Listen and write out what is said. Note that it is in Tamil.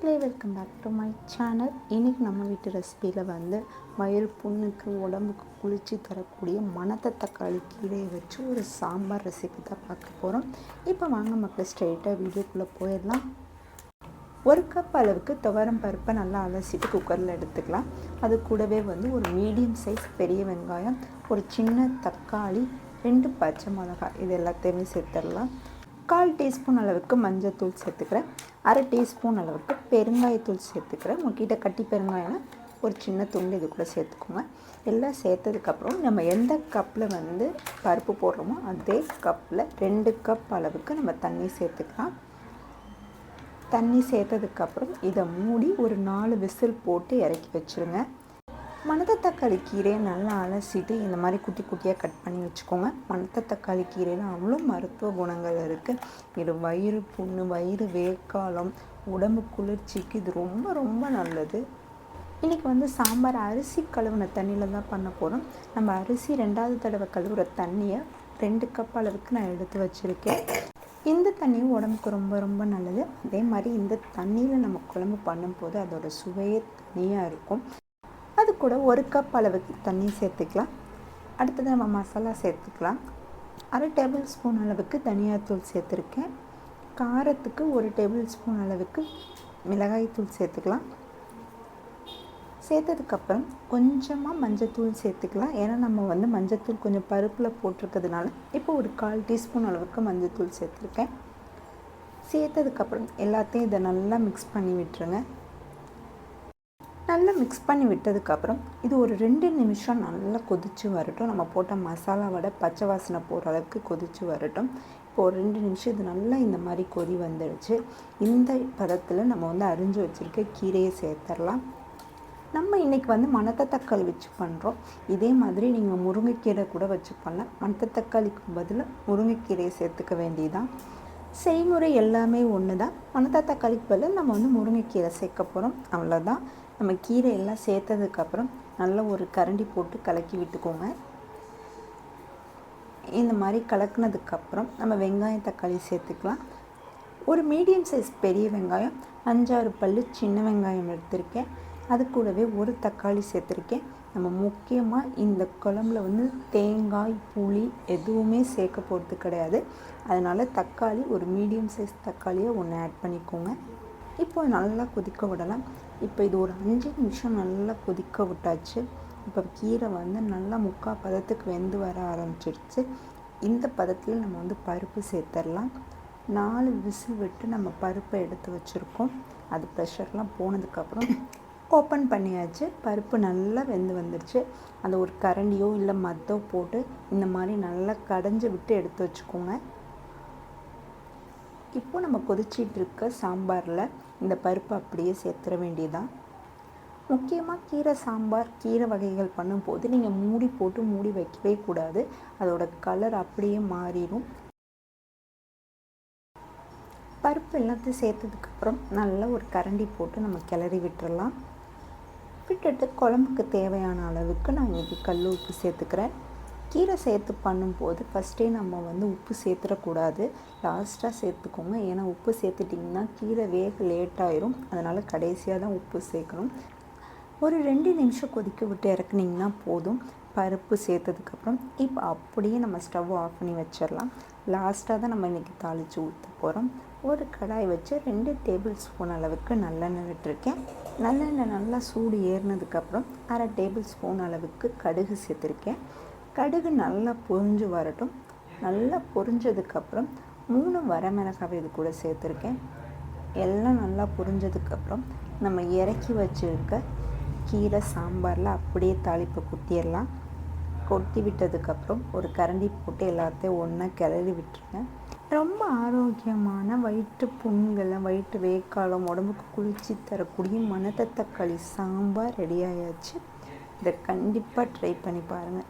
மக்களே welcome back to my channel இன்றைக்கி நம்ம வீட்டு ரெசிபியில் வந்து வயிறு புண்ணுக்கு உடம்புக்கு குளிர்ச்சி தரக்கூடிய மணத்த தக்காளி கீரையை வச்சு ஒரு சாம்பார் ரெசிபி தான் பார்க்க போகிறோம் இப்போ வாங்க மக்கள் ஸ்ட்ரெயிட்டாக வீடியோக்குள்ளே போயிடலாம். ஒரு கப் அளவுக்கு துவரம் பருப்பை நல்லா அலசிட்டு குக்கரில் எடுத்துக்கலாம். அது கூடவே வந்து ஒரு மீடியம் சைஸ் பெரிய வெங்காயம் ஒரு சின்ன தக்காளி ரெண்டு பச்சை மிளகாய் இது எல்லாத்தையுமே சேர்த்துடலாம். கால் டீஸ்பூன் அளவுக்கு மஞ்சள் தூள் சேர்த்துக்கிறேன். அரை டீஸ்பூன் அளவுக்கு பெருங்காயத்தூள் சேர்த்துக்கிறேன். உங்ககிட்ட கட்டி பெருங்காயம்னா ஒரு சின்ன துண்டு இது கூட சேர்த்துக்கோங்க. எல்லாம் சேர்த்ததுக்கப்புறம் நம்ம எந்த கப்பில் வந்து பருப்பு போடுறோமோ அதே கப்பில் ரெண்டு கப் அளவுக்கு நம்ம தண்ணி சேர்த்துக்கலாம். தண்ணி சேர்த்ததுக்கப்புறம் இதை மூடி ஒரு நாலு விசில் போட்டு இறக்கி வச்சுருங்க. மணத்த தக்காளி கீரையை நல்லா அலசிட்டு இந்த மாதிரி குட்டி குட்டியாக கட் பண்ணி வச்சுக்கோங்க. மணத்த தக்காளி கீரையில் அவ்வளோ மருத்துவ குணங்கள் இருக்குது இது வயிறு புண்ணு வயிறு வேக்காலம் உடம்பு குளிர்ச்சிக்கு இது ரொம்ப ரொம்ப நல்லது. இன்றைக்கி வந்து சாம்பார் அரிசி கழுவுன தண்ணியில் தான் பண்ண போகிறோம் நம்ம அரிசி ரெண்டாவது தடவை கழுவுற தண்ணியை ரெண்டு கப் அளவுக்கு நான் எடுத்து வச்சுருக்கேன். இந்த தண்ணியும் உடம்புக்கு ரொம்ப ரொம்ப நல்லது. அதே மாதிரி இந்த தண்ணியில் நம்ம குழம்பு பண்ணும்போது அதோடய சுவையே தனியாக இருக்கும். அது கூட ஒரு கப் அளவுக்கு தண்ணி சேர்த்துக்கலாம். அடுத்தது நம்ம மசாலா சேர்த்துக்கலாம். அரை டேபிள் ஸ்பூன் அளவுக்கு தனியாத்தூள் சேர்த்துருக்கேன். காரத்துக்கு ஒரு டேபிள் ஸ்பூன் அளவுக்கு மிளகாய்த்தூள் சேர்த்துக்கலாம். சேர்த்ததுக்கப்புறம் கொஞ்சமாக மஞ்சத்தூள் சேர்த்துக்கலாம். ஏன்னா நம்ம வந்து மஞ்சத்தூள் கொஞ்சம் பருப்பில் போட்டிருக்கிறதுனால இப்போ ஒரு கால் டீஸ்பூன் அளவுக்கு மஞ்சத்தூள் சேர்த்துருக்கேன். சேர்த்ததுக்கப்புறம் எல்லாத்தையும் இதை நல்லா மிக்ஸ் பண்ணி விட்டுருங்க. நல்லா மிக்ஸ் பண்ணி விட்டதுக்கப்புறம் இது ஒரு ரெண்டு நிமிஷம் நல்லா கொதித்து வரட்டும். நம்ம போட்ட மசாலாவோட பச்சை வாசனை போகிற அளவுக்கு கொதித்து வரட்டும். இப்போ ஒரு ரெண்டு நிமிஷம் இது நல்லா இந்த மாதிரி கொதி வந்துடுச்சு. இந்த பதத்தில் நம்ம வந்து அரிஞ்சு வச்சுருக்க கீரையை சேர்த்துடலாம் நம்ம இன்றைக்கி வந்து மணத்தக்காளி வச்சு பண்ணுறோம் இதே மாதிரி நீங்கள் முருங்கைக்கீரை கூட வச்சு பண்ணலாம். மணத்தக்காளிக்கு தக்காளிக்கு பதிலாக முருங்கைக்கீரையை சேர்த்துக்க வேண்டியதான் செய்முறை எல்லாமே ஒன்று தான் மணத்த தக்காளிக்கு பதில் நம்ம வந்து முருங்கைக்கீரை சேர்க்க போகிறோம் அவ்வளோதான் நம்ம கீரை எல்லாம் சேர்த்ததுக்கப்புறம் நல்லா ஒரு கரண்டி போட்டு கலக்கி விட்டுக்கோங்க. இந்த மாதிரி கலக்குனதுக்கப்புறம் நம்ம வெங்காயம் தக்காளி சேர்த்துக்கலாம். ஒரு மீடியம் சைஸ் பெரிய வெங்காயம் அஞ்சாறு பல் சின்ன வெங்காயம் எடுத்திருக்கேன். அது கூடவே ஒரு தக்காளி சேர்த்துருக்கேன். நம்ம முக்கியமாக இந்த குழம்புல வந்து தேங்காய் புளி எதுவுமே சேர்க்க போகிறது கிடையாது. அதனால் தக்காளி ஒரு மீடியம் சைஸ் தக்காளியை ஒன்று ஆட் பண்ணிக்கோங்க. இப்போ நல்லா கொதிக்க விடலாம். இப்போ இது ஒரு அஞ்சு நிமிஷம் நல்லா கொதிக்க விட்டாச்சு. இப்போ கீரை வந்து நல்லா முக்கால் பதத்துக்கு வெந்து வர ஆரம்பிச்சிருச்சு. இந்த பதத்தில் நம்ம வந்து பருப்பு சேர்த்துடலாம். நாலு விசில் விட்டு நம்ம பருப்பை எடுத்து வச்சுருக்கோம். அது ப்ரெஷர்லாம் போனதுக்கப்புறம் ஓப்பன் பண்ணியாச்சு. பருப்பு நல்லா வெந்து வந்துடுச்சு அந்த ஒரு கரண்டியோ இல்லை மத்தோ போட்டு இந்த மாதிரி நல்லா கடைஞ்சி விட்டு எடுத்து வச்சுக்கோங்க. இப்போ நம்ம கொதிச்சிட்டு இருக்க சாம்பாரில் இந்த பருப்பு அப்படியே சேர்த்துற வேண்டியதான் முக்கியமாக கீரை சாம்பார் கீரை வகைகள் பண்ணும்போது நீங்கள் மூடி போட்டு மூடி வைக்கவே கூடாது. அதோட கலர் அப்படியே மாறிடும். பருப்பு எல்லாத்தையும் சேர்த்ததுக்கப்புறம் நல்லா ஒரு கரண்டி போட்டு நம்ம கிளறி விட்டுறலாம். விட்டுட்டு குழம்புக்கு தேவையான அளவுக்கு நான் இன்றைக்கி கல் உப்பு சேர்த்துக்கிறேன். கீரை சேர்த்து பண்ணும்போது ஃபஸ்ட்டே நம்ம வந்து உப்பு சேர்த்துடக்கூடாது. லாஸ்ட்டாக சேர்த்துக்கோங்க. ஏன்னா உப்பு சேர்த்துட்டிங்கன்னா கீரை வேக லேட் ஆயிரும். அதனால் கடைசியாக தான் உப்பு சேர்க்கணும். ஒரு ரெண்டு நிமிஷம் கொதிக்க விட்டு இறக்குனிங்கன்னா போதும். பருப்பு சேர்த்ததுக்கப்புறம் இப்போ அப்படியே நம்ம ஸ்டவ் ஆஃப் பண்ணி வச்சிடலாம். லாஸ்ட்டாக தான் நம்ம இன்றைக்கி தாளித்து ஊற்ற போகிறோம் ஒரு கடாய் வச்சு ரெண்டு டேபிள் ஸ்பூன் அளவுக்கு நல்லெண்ணெய் விட்டுருக்கேன். நல்லெண்ணெய் நல்லா சூடு ஏறினதுக்கப்புறம் அரை டேபிள் ஸ்பூன் அளவுக்கு கடுகு சேர்த்துருக்கேன். கடுகு நல்லா பொரிஞ்சு வரட்டும். நல்லா பொரிஞ்சதுக்கப்புறம் மூணு வரமிளகாவை இது கூட சேர்த்துருக்கேன். எல்லாம் நல்லா பொரிஞ்சதுக்கப்புறம் நம்ம இறக்கி வச்சுருக்க கீரை சாம்பாரில் அப்படியே தாளிப்பை கொட்டிடலாம். கொட்டி விட்டதுக்கப்புறம் ஒரு கரண்டி போட்டு எல்லாத்தையும் ஒன்றா கிளறி விட்டுருங்க. ரொம்ப ஆரோக்கியமான வயிற்று புண்களை வயிற்று வேக்காலம் உடம்புக்கு குளிர்ச்சி தரக்கூடிய மணத்த தக்காளி சாம்பார் ரெடி ஆயாச்சு. இதை கண்டிப்பாக ட்ரை பண்ணி பாருங்கள்